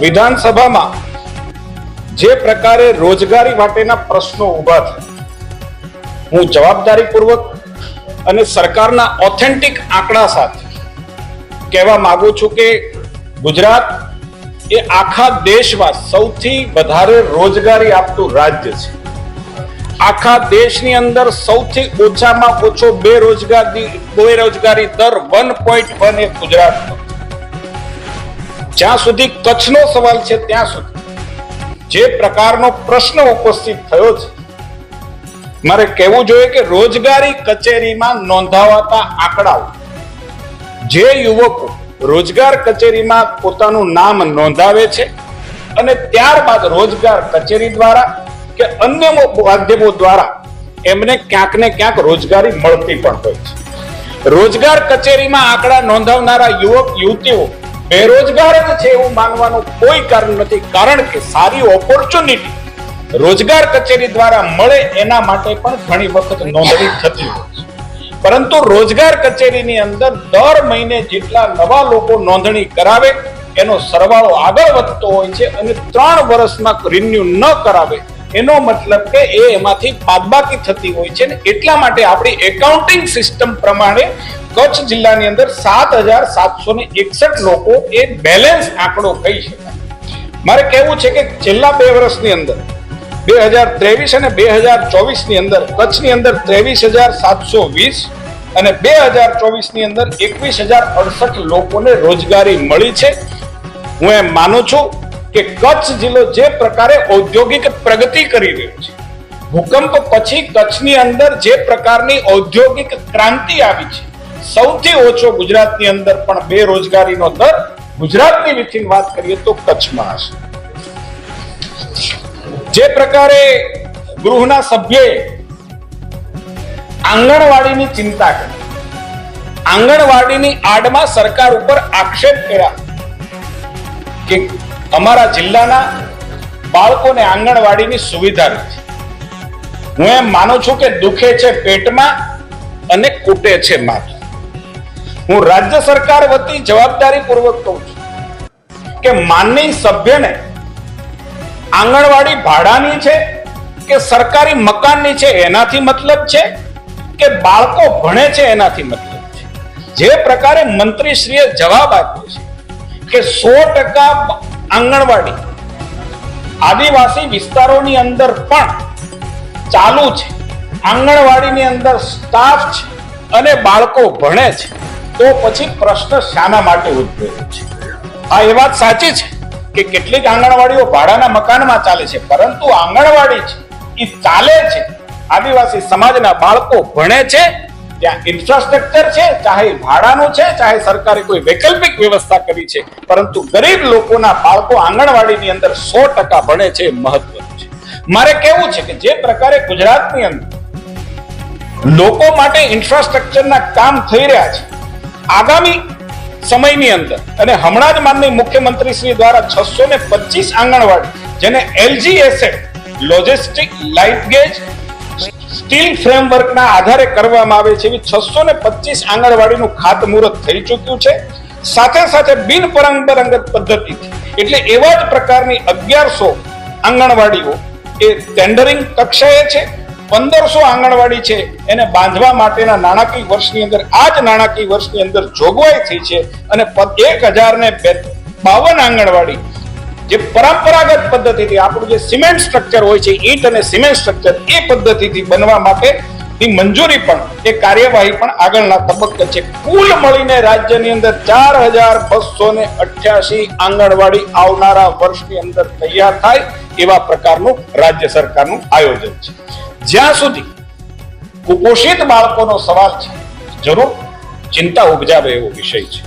વિધાનસભામાં જે પ્રકારે રોજગારી માટેના પ્રશ્નો ઊભા થયા, હું જવાબદારીપૂર્વક અને સરકારના ઓથેન્ટિક આંકડા સાથે કહેવા માંગુ છું કે ગુજરાત એ આખા દેશમાં સૌથી વધારે રોજગારી આપતું રાજ્ય છે. આખા દેશની અંદર સૌથી ઓછામાં ઓછો બેરોજગારી બેરોજગારી દર વન પોઈન્ટ વન એ ગુજરાતનો જ્યાં સુધી કચ્છનો સવાલ છે ત્યાં સુધી. જે પ્રકારનો પ્રશ્ન ઉપસ્થિત થયો છે, મારે કહેવું જોઈએ કે રોજગારી કચેરીમાં નોંધાવાતા આંકડાઓ. જે યુવકો રોજગાર કચેરીમાં પોતાનું નામ નોંધાવે છે અને ત્યારબાદ રોજગાર કચેરી દ્વારા કે અન્ય માધ્યમો દ્વારા એમને ક્યાંક ને ક્યાંક રોજગારી મળતી પણ હોય છે. રોજગાર કચેરીમાં આંકડા નોંધાવનારા યુવક, યુવતીઓ બેરોજગાર જ છે એવું માનવાનું કોઈ કારણ નથી, કારણ કે સારી ઓપોર્ચ્યુનિટી રોજગાર કચેરી દ્વારા મળે એના માટે પણ ઘણી વખત નોંધણી થતી હોય છે. પરંતુ રોજગાર કચેરીની અંદર દર મહિને જેટલા નવા લોકો નોંધણી કરાવે, એનો સરવાળો આગળ વધતો હોય છે અને ત્રણ વર્ષમાં રિન્યુ ન કરાવે એનો મતલબ કે એ એમાંથી બાદબાકી થતી હોય છે ને એટલા માટે આપણી એકાઉન્ટિંગ સિસ્ટમ પ્રમાણે કચ્છ જિલ્લાની અંદર સાત હજાર સાતસો ને એકસઠ લોકો એ બેલેન્સ આંકડો કહી શકાય. મારે કહેવું છે કે છેલ્લા બે વર્ષની અંદર, બે હજાર ત્રેવીસ અને બે હજાર ચોવીસની અંદર, કચ્છની અંદર ત્રેવીસ હજાર સાતસો વીસ અને બે હજાર ચોવીસની અંદર એકવીસ હજાર અડસઠ લોકોને રોજગારી મળી છે. હું એમ માનું છું કે કચ્છ જિલ્લો જે પ્રકારે ઔદ્યોગિક પ્રગતિ કરી રહ્યો છે. ભૂકંપ પછી કચ્છની અંદર જે પ્રકારની ઔદ્યોગિક ક્રાંતિ આવી છે, સૌથી ઓછો ગુજરાતની અંદર પણ બેરોજગારીનો દર, ગુજરાતની વિથિન વાત કરીએ તો કચ્છમાં હશે. જે પ્રકારે ગૃહના સભ્યએ આંગણવાડીની ચિંતા કરી, આંગણવાડીની આડમાં સરકાર ઉપર આક્ષેપ કર્યા કે અમારા જિલ્લાના બાળકોને આંગણવાડીની સુવિધા નથી. હું એમ માનું છું કે દુખે છે પેટમાં અને કૂટે છે માથું. હું રાજ્ય સરકાર વતી જવાબદારી પૂર્વક કહું છું કે માનની સભ્યને આંગણવાડી ભાડાની છે કે સરકારી મકાનની છે એનાથી મતલબ છે કે બાળકો ભણે છે એનાથી મતલબ છે. જે પ્રકારે મંત્રીશ્રીએ જવાબ આપ્યો છે કે સો ટકા આંગણવાડી. આદિવાસી વિસ્તારોની અંદર પણ ચાલુ છે. આંગણવાડીની અંદર સ્ટાફ છે અને બાળકો ભણે છે. તો પછી પ્રશ્ન શાના માટે ઉદ્ભવ્યો છે. આ એ વાત સાચી છે કે કેટલીક આંગણવાડીઓ ભાડાના મકાનમાં ચાલે છે, પરંતુ આંગણવાડી છે એ ચાલે છે. આદિવાસી સમાજના બાળકો ભણે છે ત્યાં ઇન્ફ્રાસ્ટ્રક્ચર છે, ચાહે ભાડાનું છે, ચાહે સરકારે કોઈ વૈકલ્પિક વ્યવસ્થા કરી છે, પરંતુ ગરીબ લોકોના બાળકો આંગણવાડીની અંદર સો ટકા ભણે છે મહત્વનું છે. મારે કેવું છે કે જે પ્રકારે ગુજરાતની અંદર લોકો માટે ઇન્ફ્રાસ્ટ્રક્ચરના કામ થઈ રહ્યા છે, આગામી સમયની અંદર, અને હમણાં જ માનની મુખ્યમંત્રી શ્રી દ્વારા છસો ને પચીસ આંગણવાડી, જેને LG asset logistic light gauge steel ફ્રેમવર્કના આધારે કરવામાં આવે છે એવી છસો ને પચીસ આંગણવાડીનું ખાતમુહૂર્ત થઈ ચૂક્યું છે. સાથે સાથે બિન પરંપરાગત પદ્ધતિથી, એટલે એવા જ પ્રકારની અગિયારસો આંગણવાડીઓ એ ટેન્ડરિંગ કક્ષાએ છે, પંદરસો આંગણવાડી છે, એને બાંધવા માટેના નાણાકીય વર્ષની અંદર, આ જ નાણાકીય વર્ષની અંદર જોગવાઈ થઈ છે અને એક હજાર ને બાવન આંગણવાડી જે પરંપરાગત પદ્ધતિથી આપણું જે સિમેન્ટ સ્ટ્રક્ચર હોય છે, ઈંટ અને સિમેન્ટ સ્ટ્રક્ચર એ પદ્ધતિથી બનવા માટે ની મંજૂરી પણ, એ કાર્યવાહી પણ આગળના તબક્કે છે. કુલ મળીને રાજ્યની અંદર ચાર હજાર બસો ને અઠ્યાસી આંગણવાડી આવનારા વર્ષની અંદર તૈયાર થાય એવા પ્રકારનું રાજ્ય સરકારનું આયોજન છે. જ્યાં સુધી કુપોષિત બાળકોનો સવાલ છે, જરૂર ચિંતા ઉપજાવે એવો વિષય છે.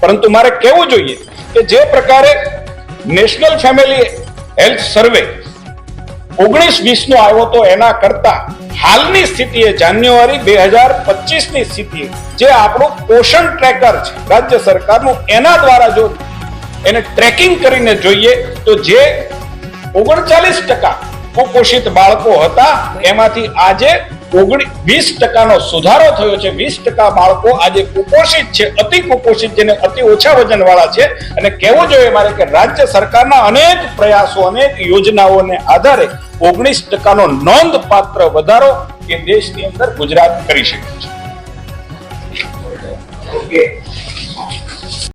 પરંતુ મારે કહેવું જોઈએ કે જે પ્રકારે નેશનલ ફેમિલી હેલ્થ સર્વે ઓગણીસ વીસ નો આવ્યો તો એના કરતા હાલની સ્થિતિએ જાન્યુઆરી બે હજાર પચીસની સ્થિતિ જે આપણું પોષણ ટ્રેકર છે. રાજ્ય સરકારનું એના દ્વારા જો એને ટ્રેકિંગ કરીને જોઈએ તો જે ઓગણચાલીસ ટકા કુપોષિત બાળકો હતા, એમાંથી આજે ઓગણી વીસ ટકાનો સુધારો થયો છે. વીસ ટકા બાળકો આજે કુપોષિત છે. અતિ કુપોષિત જેને અતિ ઓછા વજનવાળા છે. અને કહેવું જોઈએ મારે કે રાજ્ય સરકારના અનેક પ્રયાસો, અનેક યોજનાઓને આધારે ઓગણીસ ટકાનો નોંધપાત્ર વધારો એ દેશની અંદર ગુજરાત કરી શકે છે.